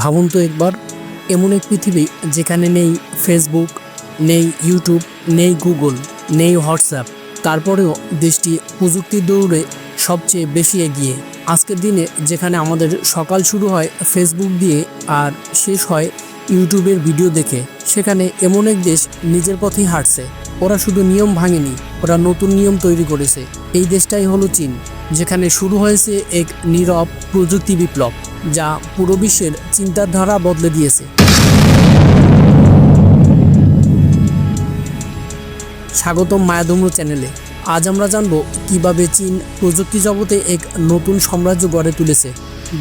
ভাবুন তো একবার, এমন এক পৃথিবী যেখানে নেই ফেসবুক নেই ইউটিউব নেই গুগল নেই হোয়াটসঅ্যাপ তারপরেও দেশটি প্রযুক্তির দৌড়ে সবচেয়ে বেশি এগিয়ে। আজকের দিনে যেখানে আমাদের সকাল শুরু হয় ফেসবুক দিয়ে আর শেষ হয় ইউটিউবের ভিডিও দেখে, সেখানে এমন এক দেশ নিজের পথেই হাঁটছে। ওরা শুধু নিয়ম ভাঙেনি, ওরা নতুন নিয়ম তৈরি করেছে। এই দেশটাই হলো চীন। যেখানে শুরু হয়েছে এক নীরব প্রযুক্তি বিপ্লব, যা পুরো বিশ্বের চিন্তাধারা বদলে দিয়েছে। স্বাগতম মায়াদম্র চ্যানেলে। আজ আমরা জানব কীভাবে চীন প্রযুক্তি জগতে এক নতুন সাম্রাজ্য গড়ে তুলেছে,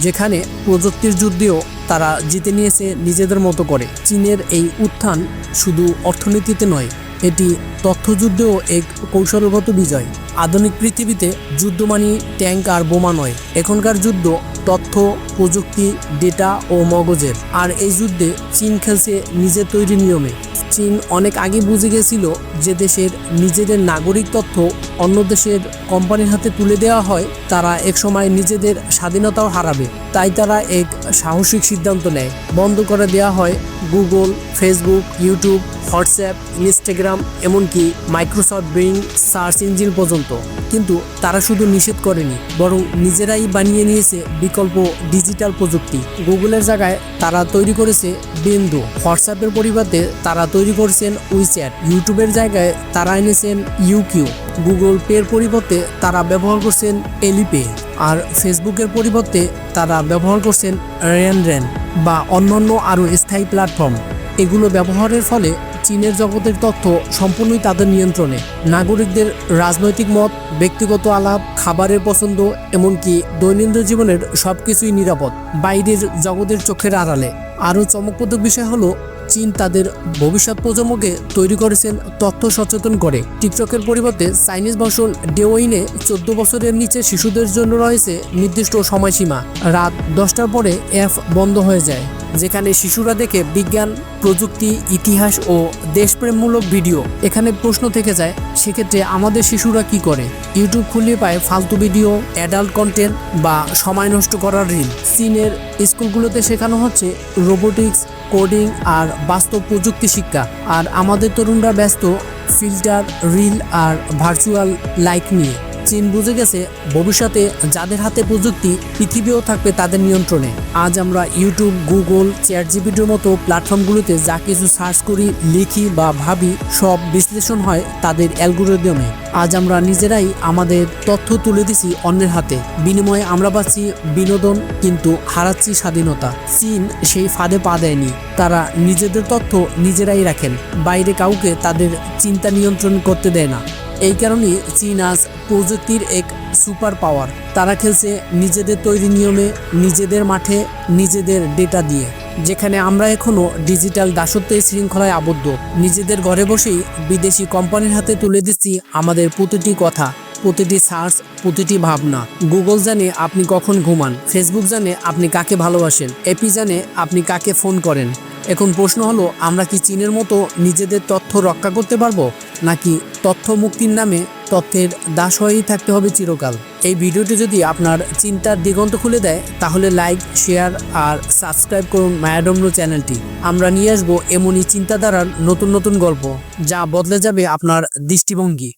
যেখানে প্রযুক্তির যুদ্ধেও তারা জিতে নিয়েছে নিজেদের মতো করে। চীনের এই উত্থান শুধু অর্থনীতিতে নয়, এটি তথ্যযুদ্ধেও এক কৌশলগত বিজয়। আধুনিক পৃথিবীতে যুদ্ধ মানি ট্যাঙ্ক আর বোমা নয়। এখনকার যুদ্ধ তথ্য, প্রযুক্তি, ডেটা ও মগজের। আর এই যুদ্ধে চীন খেলছে নিজের তৈরি নিয়মে। চীন অনেক আগে বুঝে গেছিল যে দেশের নিজেদের নাগরিক তথ্য অন্য দেশের কোম্পানির হাতে তুলে দেওয়া হয়, তারা একসময় নিজেদের স্বাধীনতাও হারাবে। তাই তারা এক সাহসিক সিদ্ধান্ত নেয়। বন্ধ করে দেওয়া হয় Google, Facebook, YouTube, WhatsApp, Instagram, এমনকি মাইক্রোসফট ব্রিং সার্চ ইঞ্জিন পর্যন্ত। কিন্তু তারা শুধু নিষেধ করেনি, বরং নিজেরাই বানিয়ে নিয়েছে বিকল্প ডিজিটাল প্রযুক্তি। গুগলের জায়গায় তারা তৈরি করেছে বিন্দু, হোয়াটসঅ্যাপের পরিবর্তে তারা তৈরি করেছেন উইচ্যাট, ইউটিউবের জায়গায় তারা এনেছেন ইউকিউ, গুগল পের পরিবর্তে তারা ব্যবহার করছেন এলিপে, আর ফেসবুকের পরিবর্তে তারা ব্যবহার করছেন রেন রেন বা অন্যান্য আরও স্থায়ী প্ল্যাটফর্ম। এগুলো ব্যবহারের ফলে চীনের জগতের তথ্য সম্পূর্ণই তাদের নিয়ন্ত্রণে। নাগরিকদের রাজনৈতিক মত, ব্যক্তিগত আলাপ, খাবারের পছন্দ, এমনকি দৈনন্দিন জীবনের সব কিছুই নিরাপদ। বাইরের জগতের চোখের আড়ালে। আরও চমকপ্রদ বিষয় হলো, চীন তাদের ভবিষ্যৎ প্রজন্মকে তৈরি করেছেন তথ্য সচেতন করে। টিকটকের পরিবর্তে চাইনিজ ভাষণ ডেওইনে চোদ্দ বছরের নিচে শিশুদের জন্য রয়েছে নির্দিষ্ট সময়সীমা। রাত দশটার পরে অ্যাপ বন্ধ হয়ে যায়। যেখানে শিশুরা দেখে বিজ্ঞান, প্রযুক্তি, ইতিহাস ও দেশপ্রেমমূলক ভিডিও। এখানে প্রশ্ন থেকে যায়, সেক্ষেত্রে আমাদের শিশুরা কি করে? ইউটিউব খুললে পায় ফালতু ভিডিও, অ্যাডাল্ট কন্টেন্ট বা সময় নষ্ট করার রিল। চীনের স্কুলগুলোতে শেখানো হচ্ছে রোবোটিক্স, কোডিং আর বাস্তব প্রযুক্তি শিক্ষা। আর আমাদের তরুণরা ব্যস্ত ফিল্টার, রিল আর ভার্চুয়াল লাইক নিয়ে। চীন বুঝে গেছে, ভবিষ্যতে যাদের হাতে প্রযুক্তি, পৃথিবীও থাকবে তাদের নিয়ন্ত্রণে। আজ আমরা ইউটিউব গুগল চেয়ার জিপিটির মতো প্ল্যাটফর্মগুলোতে যা কিছু সার্চ করি, লিখি বা ভাবি, সব বিশ্লেষণ হয় তাদের অ্যালগোরিদমে। আজ আমরা নিজেরাই আমাদের তথ্য তুলে দিছি অন্যের হাতে। বিনিময়ে আমরা পাচ্ছি বিনোদন, কিন্তু হারাচ্ছি স্বাধীনতা। চীন সেই ফাঁদে পা দেয়নি। তারা নিজেদের তথ্য নিজেরাই রাখেন। বাইরে কাউকে তাদের চিন্তা নিয়ন্ত্রণ করতে দেয় না। এই কারণেই চীন আজ প্রযুক্তির এক সুপার পাওয়ার তারা খেলছে নিজেদের তৈরি নিয়মে, নিজেদের মাঠে, নিজেদের ডেটা দিয়ে, যেখানে আমরা এখনও ডিজিটাল দাসত্বের শৃঙ্খলায় আবদ্ধ। নিজেদের ঘরে বসেই বিদেশি কোম্পানির হাতে তুলে দিচ্ছি আমাদের প্রতিটি কথা, প্রতিটি সার্চ, প্রতিটি ভাবনা। গুগল জানে আপনি কখন ঘুমান, ফেসবুক জানে আপনি কাকে ভালোবাসেন, এপি জানে আপনি কাকে ফোন করেন। এখন প্রশ্ন হলো, আমরা কি চীনের মতো নিজেদের তথ্য রক্ষা করতে পারব? নাকি তথ্য মুক্তির নামে তথ্যের দাস হয়েই থাকতে হবে চিরকাল? এই ভিডিওটি যদি আপনার চিন্তার দিগন্ত খুলে দেয়, তাহলে লাইক, শেয়ার আর সাবস্ক্রাইব করুন মায়াডম্রো চ্যানেলটি। আমরা নিয়ে আসব এমনই চিন্তাধারার নতুন নতুন গল্প, যা বদলে যাবে আপনার দৃষ্টিভঙ্গি।